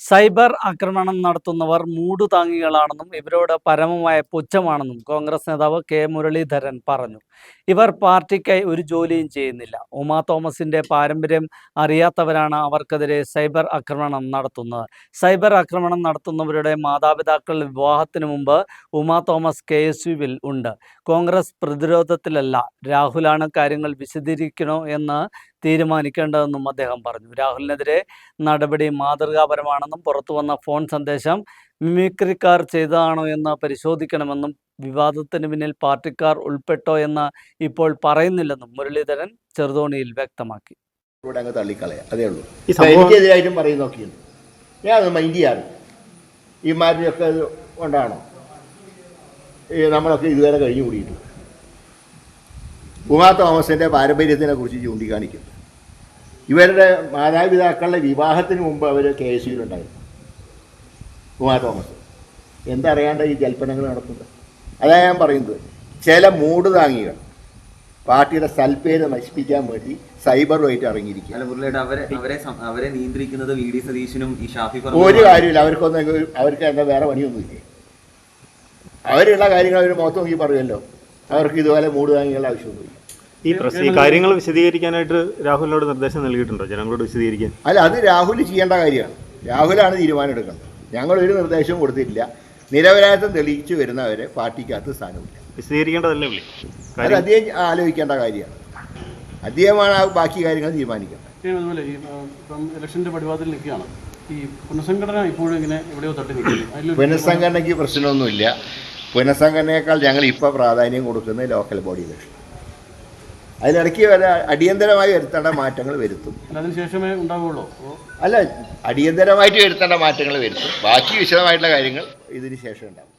Cyber ആക്രമണം നടത്തുന്നവർ മൂടുതാങ്ങികളാണെന്നും ഇവരോട് പരമമായ പുച്ഛമാണെന്നും കോൺഗ്രസ് നേതാവ് കെ മുരളീധരൻ പറഞ്ഞു. ഇവർ പാർട്ടിക്കായി ഒരു ജോലിയും ചെയ്യുന്നില്ല. ഉമാ തോമസിന്റെ പാരമ്പര്യം അറിയാത്തവരാണ് അവർക്കെതിരെ സൈബർ ആക്രമണം നടത്തുന്നത്. സൈബർ ആക്രമണം നടത്തുന്നവരുടെ മാതാപിതാക്കൾ വിവാഹത്തിന് മുമ്പ് ഉമാ തോമസ് കെ എസ് യുവിൽ ഉണ്ട്. കോൺഗ്രസ് പ്രതിരോധത്തിലല്ല. രാഹുലാണ് കാര്യങ്ങൾ വിശദീകരിക്കണോ എന്ന് തീരുമാനിക്കേണ്ടതെന്നും അദ്ദേഹം പറഞ്ഞു. രാഹുലിനെതിരെ നടപടി മാതൃകാപരമാണെന്നും പുറത്തു വന്ന ഫോൺ സന്ദേശം മിമിക്രിക്കാർ ചെയ്തതാണോ എന്ന് പരിശോധിക്കണമെന്നും വിവാദത്തിന് പിന്നിൽ പാർട്ടിക്കാർ ഉൾപ്പെട്ടോ എന്ന് ഇപ്പോൾ പറയുന്നില്ലെന്നും മുരളീധരൻ ചെറുതോണിയിൽ വ്യക്തമാക്കി. ഇവിടെ അങ്ങ് തള്ളിക്കളയാം. അതേ ഉള്ളൂ. ഈ സംഭവം- എനിക്കെതിരായിട്ടും പറയും നോക്കിയുണ്ട് ഞാൻ അത് മൈൻഡ് ചെയ്യാറ്. ഈ മാരിയൊക്കെ കൊണ്ടാണോ? ഈ നമ്മളൊക്കെ ഇതുവരെ കഴിഞ്ഞു കൂടിയിട്ട് ഉമാ തോമസിന്റെ പാരമ്പര്യത്തിനെ കുറിച്ച് ചൂണ്ടിക്കാണിക്കുന്നു. ഇവരുടെ മാതാപിതാക്കളുടെ വിവാഹത്തിന് മുമ്പ് അവർ കെ എസ് സിയിലുണ്ടായിരുന്നു ഉമാ തോമസ്. എന്തറിയാണ്ട് ഈ ജൽപ്പനങ്ങൾ നടക്കുന്നത് അതാണ് ഞാൻ പറയുന്നത്. ചില മൂടുതാങ്ങികൾ പാർട്ടിയുടെ സൽപ്പേര് നശിപ്പിക്കാൻ വേണ്ടി സൈബറുമായിട്ട് ഇറങ്ങിയിരിക്കും അവരെ അവരെ അവരെ നിയന്ത്രിക്കുന്നത് വി ഡി സതീശനും ഈ ഷാഫി ഒരു. കാര്യമില്ല. അവർക്കൊന്നും അവർക്ക് എന്താ വേറെ പണിയൊന്നുമില്ലേ അവരുള്ള കാര്യങ്ങൾ അവർ മൊത്തം നോക്കി പറയുമല്ലോ. അവർക്ക് ഇതുപോലെ മൂടുതാങ്ങികളുടെ ആവശ്യമൊന്നുമില്ല. ഈ പ്രശ്നം ഈ കാര്യങ്ങൾ വിശദീകരിക്കാനായിട്ട് രാഹുലിനോട് നിർദ്ദേശം നൽകിയിട്ടുണ്ടോ? ജനങ്ങളോട് വിശദീകരിക്കാൻ. അല്ല അത് രാഹുൽ ചെയ്യേണ്ട കാര്യമാണ്. രാഹുലാണ് തീരുമാനം എടുക്കുന്നത് ഞങ്ങൾ ഒരു നിർദ്ദേശവും കൊടുത്തിട്ടില്ല. നിരപരാധിത്വം തെളിയിച്ചു വരുന്നവരെ പാർട്ടിക്കകത്ത് സ്ഥാനമില്ല. വിശദീകരിക്കേണ്ടതല്ലേ പുള്ളി അത് അധികം അദ്ദേഹം ആലോചിക്കേണ്ട കാര്യമാണ്. അദ്ദേഹമാണ് ആ ബാക്കി കാര്യങ്ങൾ തീരുമാനിക്കുന്നത് ഇത്രയും അതുപോലെ ഈ ഇപ്പം ഇലക്ഷന്റെ പടിവാതിൽ നിൽക്കുകയാണ്. ഈ പുനഃസംഘടന ഇപ്പോഴും ഇങ്ങനെ എവിടെയോ തട്ടി നിൽക്കുന്നു. അതിലൊരു പുനഃസംഘടനയ്ക്ക് പ്രശ്നമൊന്നുമില്ല. പുനഃസംഘടനയേക്കാൾ ഞങ്ങൾ ഇപ്പോൾ പ്രാധാന്യം കൊടുക്കുന്നത് ലോക്കൽ ബോഡി ഇലക്ഷൻ അതിലിടയ്ക്ക് വരെ അടിയന്തരമായി വരുത്തേണ്ട മാറ്റങ്ങൾ വരുത്തും. അതിനുശേഷമേ അതിന് ശേഷമേ ഉണ്ടാവുള്ളൂ. അല്ല അടിയന്തരമായിട്ട് വരുത്തേണ്ട മാറ്റങ്ങൾ വരുത്തും. ബാക്കി വിശദമായിട്ടുള്ള കാര്യങ്ങൾ ഇതിന് ശേഷം ഉണ്ടാവും.